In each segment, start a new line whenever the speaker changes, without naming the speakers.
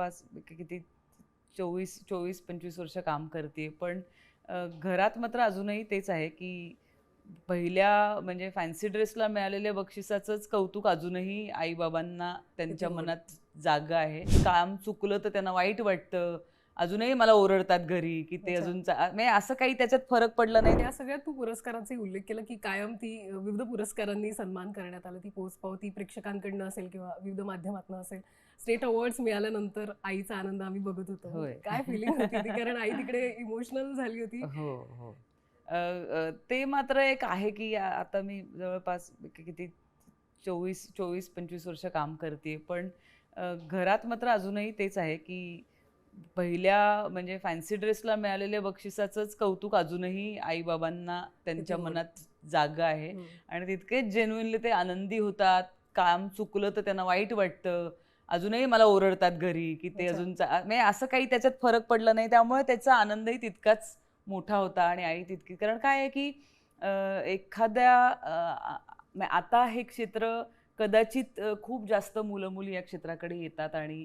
जवळपास किती चोवीस चोवीस पंचवीस वर्ष काम करते. पण घरात मात्र अजूनही तेच आहे की पहिल्या म्हणजे फॅन्सी ड्रेसला मिळालेल्या बक्षिसाचंच कौतुक अजूनही आईबाबांना त्यांच्या. मनात जागा आहे. काम चुकलं तर त्यांना वाईट वाटतं. अजूनही मला ओरडतात घरी की ते. अजून म्हणजे असं काही त्याच्यात फरक पडला नाही.
या सगळ्यात तू पुरस्कारांचा उल्लेख केला की कायम ती विविध पुरस्कारांनी सन्मान करण्यात आला. ती पोचपावती प्रेक्षकांकडनं असेल किंवा विविध माध्यमातून असेल. स्टेट अवॉर्ड्स मिळाल्यानंतर आईचा आनंद आम्ही बघत होतो.
होय.
काय फिलिंग होती कारण आई तिकडे इमोशनल झाली होती.
हो हो. ते मात्र एक आहे की आता मी जवळपास किती चोवीस चोवीस पंचवीस वर्ष काम करते पण घरात मात्र अजूनही तेच आहे की पहिल्या म्हणजे फॅन्सी ड्रेसला मिळालेल्या बक्षिसाचंच कौतुक अजूनही आईबाबांना त्यांच्या. मनात जागा आहे. आणि तितकेच जेन्युनली ते आनंदी होतात काम चुकलं तर त्यांना वाईट वाटतं अजूनही मला ओरडतात घरी की ते. अजून म्हणजे असं काही त्याच्यात फरक पडला नाही त्यामुळे त्याचा आनंदही तितकाच मोठा होता आणि आई तितकी कारण काय आहे की एखाद्या आता हे क्षेत्र कदाचित खूप जास्त मुलं मुली या क्षेत्राकडे येतात आणि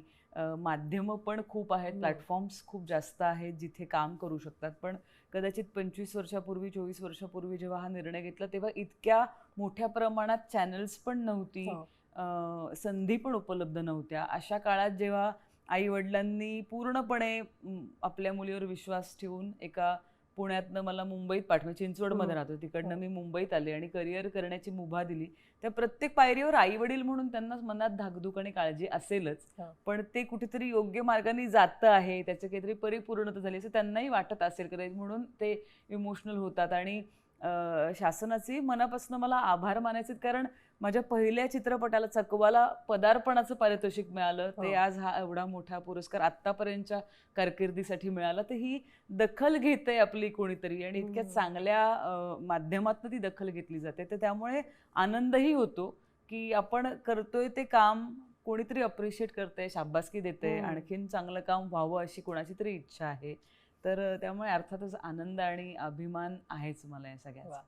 माध्यमं पण खूप आहेत
हम्म.
प्लॅटफॉर्म्स खूप जास्त आहेत जिथे काम करू शकतात पण कदाचित पंचवीस वर्षापूर्वी चोवीस वर्षापूर्वी जेव्हा हा निर्णय घेतला तेव्हा इतक्या मोठ्या प्रमाणात चॅनल्स पण नव्हती
हो.
संधी पण उपलब्ध नव्हत्या अशा काळात जेव्हा आई वडिलांनी पूर्णपणे आपल्या मुलीवर विश्वास ठेवून एका पुण्यातनं मला मुंबईत पाठवलं चिंचवडमध्ये
हम्म.
राहतो तिकडनं
हो.
मी मुंबईत आले आणि करिअर करण्याची मुभा दिली त्या प्रत्येक पायरीवर आई वडील म्हणून त्यांना मनात धाकधूक आणि काळजी असेलच
हा.
पण ते कुठेतरी योग्य मार्गाने जातं आहे त्याचं काहीतरी परिपूर्णता झाली असं त्यांनाही वाटत असेल कदाचित म्हणून ते इमोशनल होतात आणि शासनाचे मनापासून मला आभार मानायचे. कारण माझ्या पहिल्या चित्रपटाला चकवाला पदार्पणाचं पारितोषिक मिळालं ते
हो.
आज हा एवढा मोठा पुरस्कार आत्तापर्यंतच्या कारकिर्दीसाठी मिळाला तर ही दखल घेते आपली कोणीतरी आणि इतक्या. चांगल्या माध्यमातून ती दखल घेतली जाते तर त्यामुळे आनंदही होतो की आपण करतोय ते काम कोणीतरी अप्रिशिएट करते शाबासकी देते
हम्म.
आणखीन चांगलं काम व्हावं अशी कोणाची तरी इच्छा आहे तर त्यामुळे अर्थातच आनंद आणि अभिमान आहेच मला या सगळ्याचा.